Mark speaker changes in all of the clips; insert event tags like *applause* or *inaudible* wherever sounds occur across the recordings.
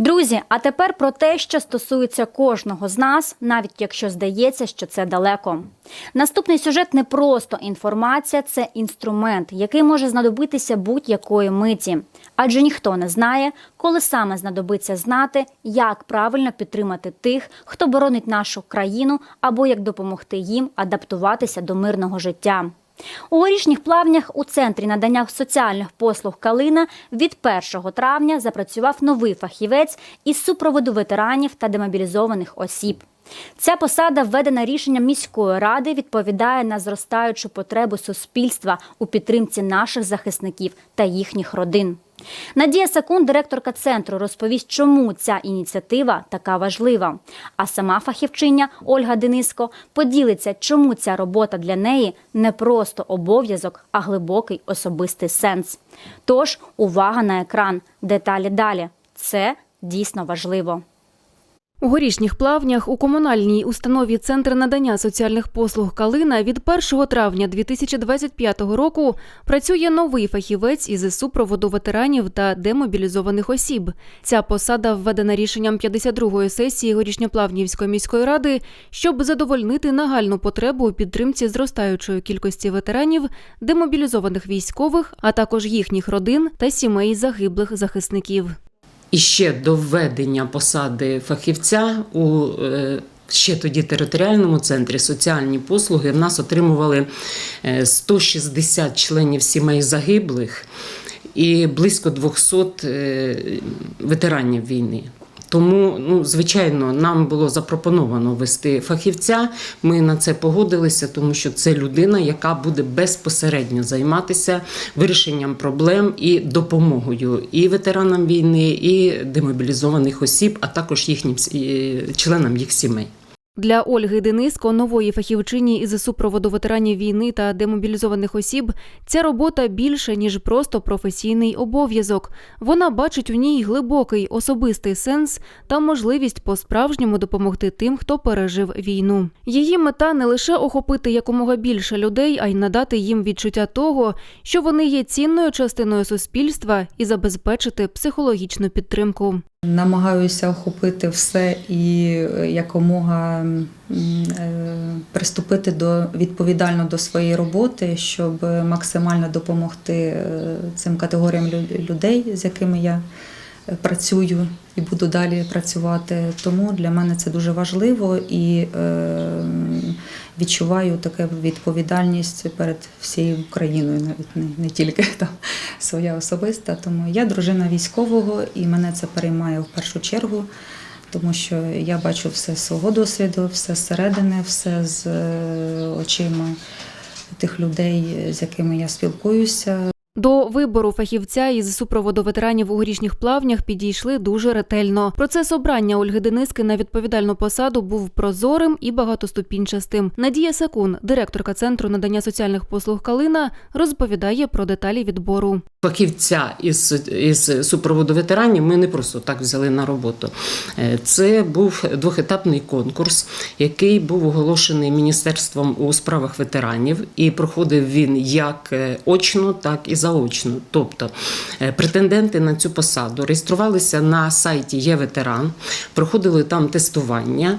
Speaker 1: Друзі, а тепер про те, що стосується кожного з нас, навіть якщо здається, що це далеко. Наступний сюжет не просто інформація, це інструмент, який може знадобитися будь-якої миті. Адже ніхто не знає, коли саме знадобиться знати, як правильно підтримати тих, хто боронить нашу країну, або як допомогти їм адаптуватися до мирного життя. У горішніх плавнях у центрі надання соціальних послуг Калина від 1 травня запрацював новий фахівець із супроводу ветеранів та демобілізованих осіб. Ця посада, введена рішенням міської ради, відповідає на зростаючу потребу суспільства у підтримці наших захисників та їхніх родин. Надія Сакун, директорка центру, розповість, чому ця ініціатива така важлива. А сама фахівчиня Ольга Дениско поділиться, чому ця робота для неї не просто обов'язок, а глибокий особистий сенс. Тож увага на екран, деталі далі. Це дійсно важливо.
Speaker 2: У горішніх плавнях у комунальній установі Центр надання соціальних послуг Калина від 1 травня 2025 року працює новий фахівець із супроводу ветеранів та демобілізованих осіб. Ця посада введена рішенням 52-ї сесії Горішньоплавнівської міської ради, щоб задовольнити нагальну потребу у підтримці зростаючої кількості ветеранів, демобілізованих військових, а також їхніх родин та сімей загиблих захисників.
Speaker 3: І ще до введення посади фахівця у е, ще тоді територіальному центрі соціальні послуги в нас отримували е, 160 членів сімей загиблих і близько 200 е, ветеранів війни. Тому, ну, звичайно, нам було запропоновано вести фахівця. Ми на це погодилися, тому що це людина, яка буде безпосередньо займатися вирішенням проблем і допомогою і ветеранам війни, і демобілізованих осіб, а також їхнім е, членам їх сімей.
Speaker 2: Для Ольги Дениско, нової фахівчині із супроводу ветеранів війни та демобілізованих осіб, ця робота більше ніж просто професійний обов'язок. Вона бачить у ній глибокий особистий сенс та можливість по-справжньому допомогти тим, хто пережив війну. Її мета не лише охопити якомога більше людей, а й надати їм відчуття того, що вони є цінною частиною суспільства і забезпечити психологічну підтримку.
Speaker 4: Намагаюся охопити все і е, якомога е, приступити до відповідально до своєї роботи, щоб максимально допомогти е, цим категоріям людей, з якими я працюю і буду далі працювати. Тому для мене це дуже важливо і відчуваю таку відповідальність перед всією Україною, навіть не, не тільки *laughs* там своя особиста. Тому я дружина військового, і мене це переймає в першу чергу. Тому що я бачу все з свого досвіду, все зсередини, все з е, очима тих людей, з якими я спілкуюся.
Speaker 2: До вибору фахівця із супроводу ветеранів у горішніх плавнях підійшли дуже ретельно. Процес обрання Ольги Дениски на відповідальну посаду був прозорим і багатоступінчастим. Надія Сакун, директорка центру надання соціальних послуг Калина, розповідає про деталі відбору.
Speaker 3: Фахівця із, із супроводу ветеранів ми не просто так взяли на роботу. Е, Це був двохетапний конкурс, який був оголошений Міністерством у справах ветеранів, і проходив він як е, очно, так і заочно. Тобто е, претенденти на цю посаду реєструвалися на сайті Є ветеран, проходили там тестування.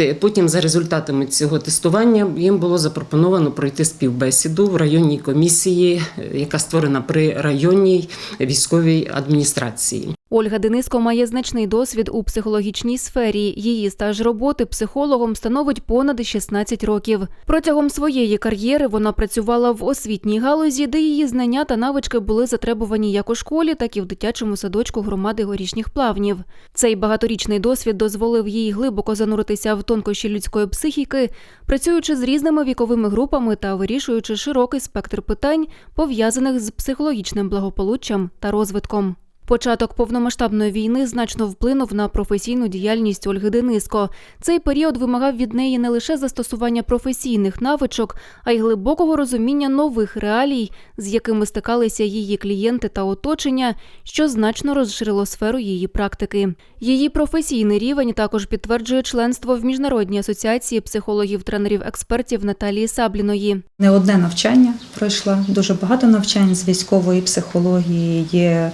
Speaker 3: Е, Потім, за результатами цього тестування, їм було запропоновано пройти співбесіду в районній комісії, е, яка створена при районній військовій адміністрації.
Speaker 2: Ольга Дениско має значний досвід у психологічній сфері. Її стаж роботи психологом становить понад 16 років. Протягом своєї кар'єри вона працювала в освітній галузі, де її знання та навички були затребувані як у школі, так і в дитячому садочку громади горішніх плавнів. Цей багаторічний досвід дозволив їй глибоко зануритися в тонкощі людської психіки, працюючи з різними віковими групами та вирішуючи широкий спектр питань, пов'язаних з психологічним благополуччям та розвитком. Початок повномасштабної війни значно вплинув на професійну діяльність Ольги Дениско. Цей період вимагав від неї не лише застосування професійних навичок, а й глибокого розуміння нових реалій, з якими стикалися її клієнти та оточення, що значно розширило сферу її практики. Її професійний рівень також підтверджує членство в міжнародній асоціації психологів-тренерів-експертів Наталії Сабліної.
Speaker 4: Не одне навчання пройшла, дуже багато навчань з військової психології, є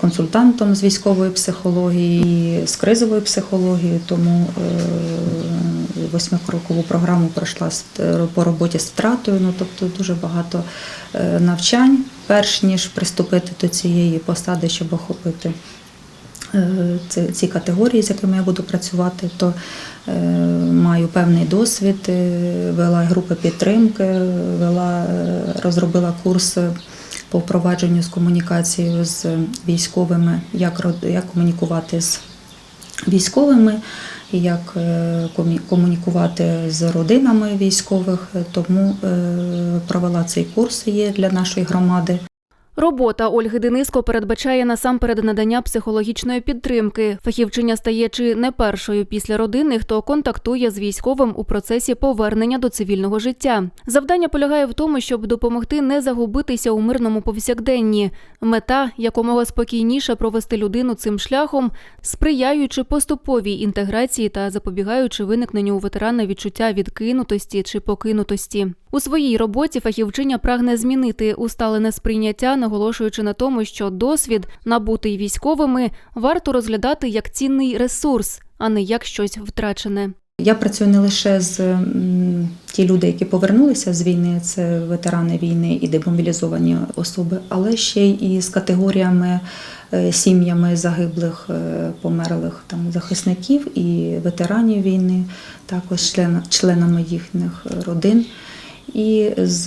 Speaker 4: консультантом з військової психології, з кризової психології, тому е, восьмикрокову програму пройшла по роботі з втратою. Ну тобто дуже багато е, навчань, перш ніж приступити до цієї посади, щоб охопити е, ці, категорії, з якими я буду працювати, то е, маю певний досвід, е, вела групи підтримки, вела, е, розробила курс по впровадженню з комунікацією з військовими, як, як комунікувати з військовими, як е, комунікувати з родинами військових. Тому е, провела цей курс є для нашої громади.
Speaker 2: Робота Ольги Дениско передбачає насамперед надання психологічної підтримки. Фахівчиня стає чи не першою після родини, хто контактує з військовим у процесі повернення до цивільного життя. Завдання полягає в тому, щоб допомогти не загубитися у мирному повсякденні. Мета якомога спокійніше провести людину цим шляхом, сприяючи поступовій інтеграції та запобігаючи виникненню у ветерана відчуття відкинутості чи покинутості. У своїй роботі фахівчиня прагне змінити усталене сприйняття, наголошуючи на тому, що досвід, набутий військовими, варто розглядати як цінний ресурс, а не як щось втрачене.
Speaker 4: Я працюю не лише з ті люди, які повернулися з війни, це ветерани війни і демобілізовані особи, але ще й із категоріями е, сім'ями загиблих, е, померлих там захисників і ветеранів війни, також членами їхніх родин. І з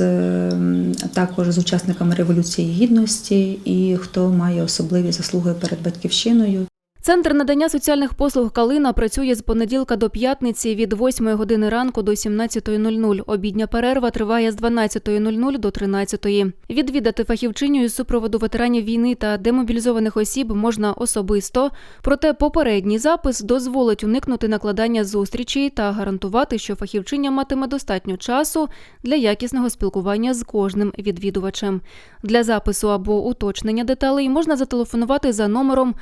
Speaker 4: також з учасниками революції гідності, і хто має особливі заслуги перед батьківщиною.
Speaker 2: Центр надання соціальних послуг Калина працює з понеділка до п'ятниці від 8 години ранку до 17.00. Обідня перерва триває з 12.00 до 13.00. Відвідати фахівчиню із супроводу ветеранів війни та демобілізованих осіб можна особисто, проте попередній запис дозволить уникнути накладання зустрічей та гарантувати, що фахівчиня матиме достатньо часу для якісного спілкування з кожним відвідувачем. Для запису або уточнення деталей можна зателефонувати за номером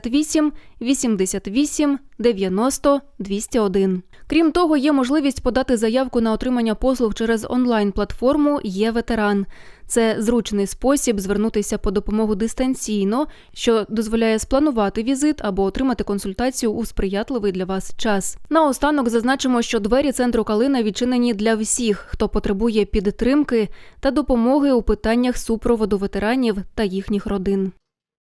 Speaker 2: 068 88 90 201. Крім того, є можливість подати заявку на отримання послуг через онлайн-платформу Є ветеран. Це зручний спосіб звернутися по допомогу дистанційно, що дозволяє спланувати візит або отримати консультацію у сприятливий для вас час. Наостанок зазначимо, що двері центру Калина відчинені для всіх, хто потребує підтримки та допомоги у питаннях супроводу ветеранів та їхніх родин.